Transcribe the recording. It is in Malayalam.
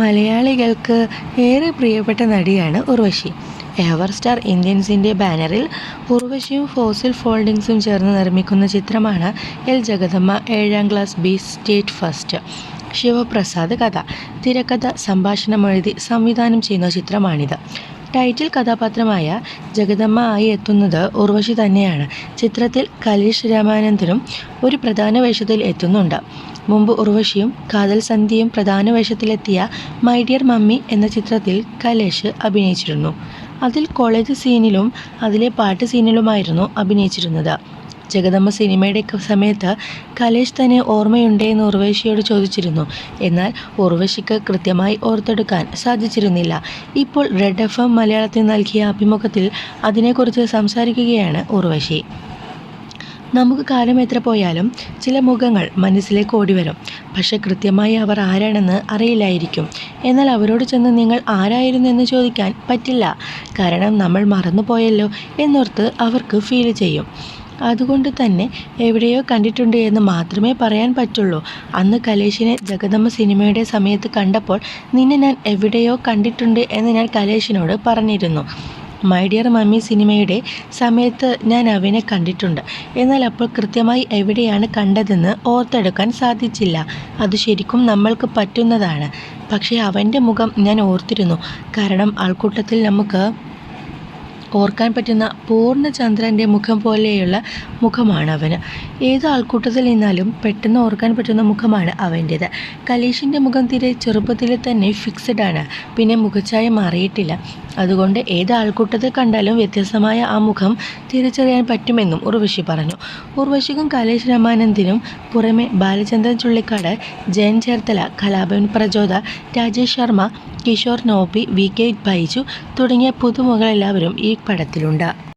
മലയാളികൾക്ക് ഏറെ പ്രിയപ്പെട്ട നടിയാണ് ഉർവശി. എവർ സ്റ്റാർ ഇന്ത്യൻസിന്റെ ബാനറിൽ ഉർവശിയും ഫോസിൽ ഫോൾഡിങ്സും ചേർന്ന് നിർമ്മിക്കുന്ന ചിത്രമാണ് എൽ ജഗദമ്മ ഏഴാം class B state first Sivaprasad കഥ തിരക്കഥ സംഭാഷണം എഴുതി സംവിധാനം ചെയ്യുന്ന ചിത്രമാണിത്. ടൈറ്റിൽ കഥാപാത്രമായ ജഗദമ്മ ആയി എത്തുന്നത് ഉർവശി തന്നെയാണ്. ചിത്രത്തിൽ കലീഷ് രാമാനന്ദനും ഒരു പ്രധാന വേഷത്തിൽ എത്തുന്നുണ്ട്. മുമ്പ് ഉർവശിയും കാതൽ സന്ധ്യയും പ്രധാന വേഷത്തിലെത്തിയ മൈ ഡിയർ മമ്മി എന്ന ചിത്രത്തിൽ കലേഷ് അഭിനയിച്ചിരുന്നു. അതിൽ കോളേജ് സീനിലും അതിലെ പാട്ട് സീനിലുമായിരുന്നു അഭിനയിച്ചിരുന്നത്. ജഗദമ്മ സിനിമയുടെ ക- സമയത്ത് കലേഷ് തന്നെ ഓർമ്മയുണ്ടേന്ന് ഉർവശിയോട് ചോദിച്ചിരുന്നു. എന്നാൽ ഉർവശിക്ക് കൃത്യമായി ഓർത്തെടുക്കാൻ സാധിച്ചിരുന്നില്ല. ഇപ്പോൾ റെഡ് എഫ് എം മലയാളത്തിൽ നൽകിയ അഭിമുഖത്തിൽ അതിനെക്കുറിച്ച് സംസാരിക്കുകയാണ് ഉർവശി. നമുക്ക് കാലം എത്ര പോയാലും ചില മുഖങ്ങൾ മനസ്സിലേക്ക് ഓടിവരും. പക്ഷെ കൃത്യമായി അവർ ആരാണെന്ന് അറിയില്ലായിരിക്കും. എന്നാൽ അവരോട് ചെന്ന് നിങ്ങൾ ആരായിരുന്നു എന്ന് ചോദിക്കാൻ പറ്റില്ല. കാരണം നമ്മൾ മറന്നുപോയല്ലോ എന്നോർത്ത് അവർക്ക് ഫീൽ ചെയ്യും. അതുകൊണ്ട് തന്നെ എവിടെയോ കണ്ടിട്ടുണ്ട് എന്ന് മാത്രമേ പറയാൻ പറ്റുള്ളൂ. അന്ന് കലേഷിനെ ജഗദമ്മ സിനിമയുടെ സമയത്ത് കണ്ടപ്പോൾ നിന്നെ ഞാൻ എവിടെയോ കണ്ടിട്ടുണ്ട് എന്ന് ഞാൻ കലേഷിനോട് പറഞ്ഞിരുന്നു. മൈ ഡിയർ മമ്മി സിനിമയുടെ സമയത്ത് ഞാൻ അവനെ കണ്ടിട്ടുണ്ട്. എന്നാൽ അപ്പോൾ കൃത്യമായി എവിടെയാണ് കണ്ടതെന്ന് ഓർത്തെടുക്കാൻ സാധിച്ചില്ല. അത് ശരിക്കും നമ്മൾക്ക് പറ്റുന്നതാണ്. പക്ഷേ അവന്റെ മുഖം ഞാൻ ഓർത്തിരുന്നു. കാരണം ആൾക്കൂട്ടത്തിൽ നമുക്ക് ഓർക്കാൻ പറ്റുന്ന പൂർണചന്ദ്രന്റെ മുഖം പോലെയുള്ള മുഖമാണ് അവന് ഏത് ആൾക്കൂട്ടത്തിൽ നിന്നാലും പെട്ടെന്ന് ഓർക്കാൻ പറ്റുന്ന മുഖമാണ് അവന്റേത് കലേഷിന്റെ മുഖം തീരെ ചെറുപ്പത്തിൽ തന്നെ ഫിക്സഡ് ആണ്. പിന്നെ മുഖച്ഛായ മാറിയിട്ടില്ല. അതുകൊണ്ട് ഏത് ആൾക്കൂട്ടത്തെ കണ്ടാലും വ്യത്യസ്തമായ ആ മുഖം തിരിച്ചറിയാൻ പറ്റുമെന്നും ഉർവശി പറഞ്ഞു. ഉർവശിക്കും കലേഷ് രാമാനന്ദിനും പുറമെ ബാലചന്ദ്രൻ ചുള്ളിക്കാട് ജയൻ ചേർത്തല കലാഭവൻ പ്രചോദ രാജേഷ് ശർമ്മ കിഷോർ നോബി വി കെ ബൈജു തുടങ്ങിയ പുതുമുഖങ്ങളെല്ലാവരും ഈ പടത്തിലുണ്ട്.